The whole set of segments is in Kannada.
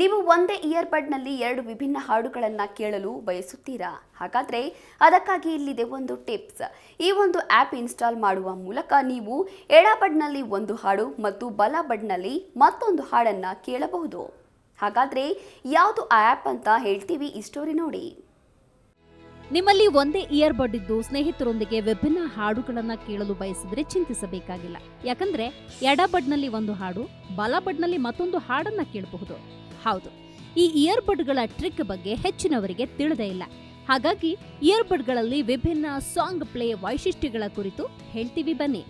ನೀವು ಒಂದೇ ಇಯರ್ಬಡ್ನಲ್ಲಿ ಎರಡು ವಿಭಿನ್ನ ಹಾಡುಗಳನ್ನು ಕೇಳಲು ಬಯಸುತ್ತೀರಾ? ಹಾಗಾದರೆ ಅದಕ್ಕಾಗಿ ಇಲ್ಲಿದೆ ಒಂದು ಟಿಪ್ಸ್. ಈ ಒಂದು ಆ್ಯಪ್ ಇನ್ಸ್ಟಾಲ್ ಮಾಡುವ ಮೂಲಕ ನೀವು ಎಡ ಬಡ್ನಲ್ಲಿ ಒಂದು ಹಾಡು ಮತ್ತು ಬಲ ಬಡ್ನಲ್ಲಿ ಮತ್ತೊಂದು ಹಾಡನ್ನು ಕೇಳಬಹುದು. ಹಾಗಾದರೆ ಯಾವುದು ಆ ಆ್ಯಪ್ ಅಂತ ಹೇಳ್ತೀವಿ ಈ ಸ್ಟೋರಿ ನೋಡಿ. ನಿಮ್ಮಲ್ಲಿ ಒಂದೇ ಇಯರ್ ಬಡ್ ಇದ್ದು ಸ್ನೇಹಿತರೊಂದಿಗೆ ವಿಭಿನ್ನ ಹಾಡುಗಳನ್ನ ಕೇಳಲು ಬಯಸಿದ್ರೆ ಚಿಂತಿಸಬೇಕಾಗಿಲ್ಲ. ಯಾಕಂದ್ರೆ ಎಡ ಬಡ್ನಲ್ಲಿ ಒಂದು ಹಾಡು ಬಲ ಬಡ್ನಲ್ಲಿ ಮತ್ತೊಂದು ಹಾಡನ್ನ ಕೇಳಬಹುದು. ಹೌದು. ಈ ಇಯರ್ಬಡ್ಗಳ ಟ್ರಿಕ್ ಬಗ್ಗೆ ಹೆಚ್ಚಿನವರಿಗೆ ತಿಳಿದೇ ಇಲ್ಲ. ಹಾಗಾಗಿ ಇಯರ್ಬಡ್ಗಳಲ್ಲಿ ವಿಭಿನ್ನ ಸಾಂಗ್ ಪ್ಲೇ ವೈಶಿಷ್ಟ್ಯಗಳ ಕುರಿತು ಹೇಳ್ತೀವಿ ಬನ್ನಿ.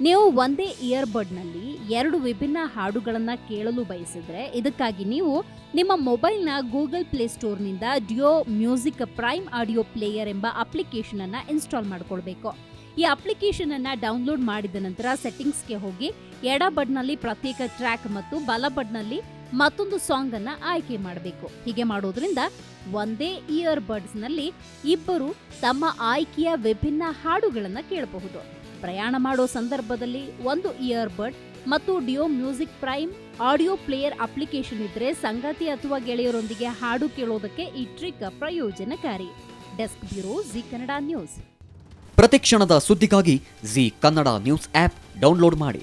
ನೀವು ಒಂದೇ ಇಯರ್ಬಡ್ನಲ್ಲಿ ಎರಡು ವಿಭಿನ್ನ ಹಾಡುಗಳನ್ನು ಕೇಳಲು ಬಯಸಿದರೆ ಇದಕ್ಕಾಗಿ ನೀವು ನಿಮ್ಮ ಮೊಬೈಲ್ನ Google play ಸ್ಟೋರ್ನಿಂದ Dio music prime audio player ಎಂಬ ಅಪ್ಲಿಕೇಶನ್ ಅನ್ನ ಇನ್ಸ್ಟಾಲ್ ಮಾಡಿಕೊಳ್ಬೇಕು. ಈ ಅಪ್ಲಿಕೇಶನ್ ಅನ್ನ ಡೌನ್ಲೋಡ್ ಮಾಡಿದ ನಂತರ ಸೆಟ್ಟಿಂಗ್ಸ್ಗೆ ಹೋಗಿ ಎಡ ಬಡ್ನಲ್ಲಿ ಪ್ರತ್ಯೇಕ ಟ್ರ್ಯಾಕ್ ಮತ್ತು ಬಲ ಬಡ್ನಲ್ಲಿ ಮತ್ತೊಂದು ಸಾಂಗ್ ಅನ್ನ ಆಯ್ಕೆ ಮಾಡಬೇಕು. ಹೀಗೆ ಮಾಡೋದ್ರಿಂದ ಒಂದೇ ಇಯರ್ ಬಡ್ಸ್ನಲ್ಲಿ ಇಬ್ಬರು ತಮ್ಮ ಆಯ್ಕೆಯ ವಿಭಿನ್ನ ಹಾಡುಗಳನ್ನ ಕೇಳಬಹುದು. ಪ್ರಯಾಣ ಮಾಡೋ ಸಂದರ್ಭದಲ್ಲಿ ಒಂದು ಇಯರ್ ಬಡ್ ಮತ್ತು Dio music prime, audio player application ಇದ್ರೆ ಸಂಗಾತಿ ಅಥವಾ ಗೆಳೆಯರೊಂದಿಗೆ ಹಾಡು ಕೇಳೋದಕ್ಕೆ ಈ ಟ್ರಿಕ್ ಪ್ರಯೋಜನಕಾರಿ. Desk bureau Zee Kannada news. ಪ್ರತಿಕ್ಷಣದ ಸುದ್ದಿಗಾಗಿ Zee Kannada news app download ಮಾಡಿ.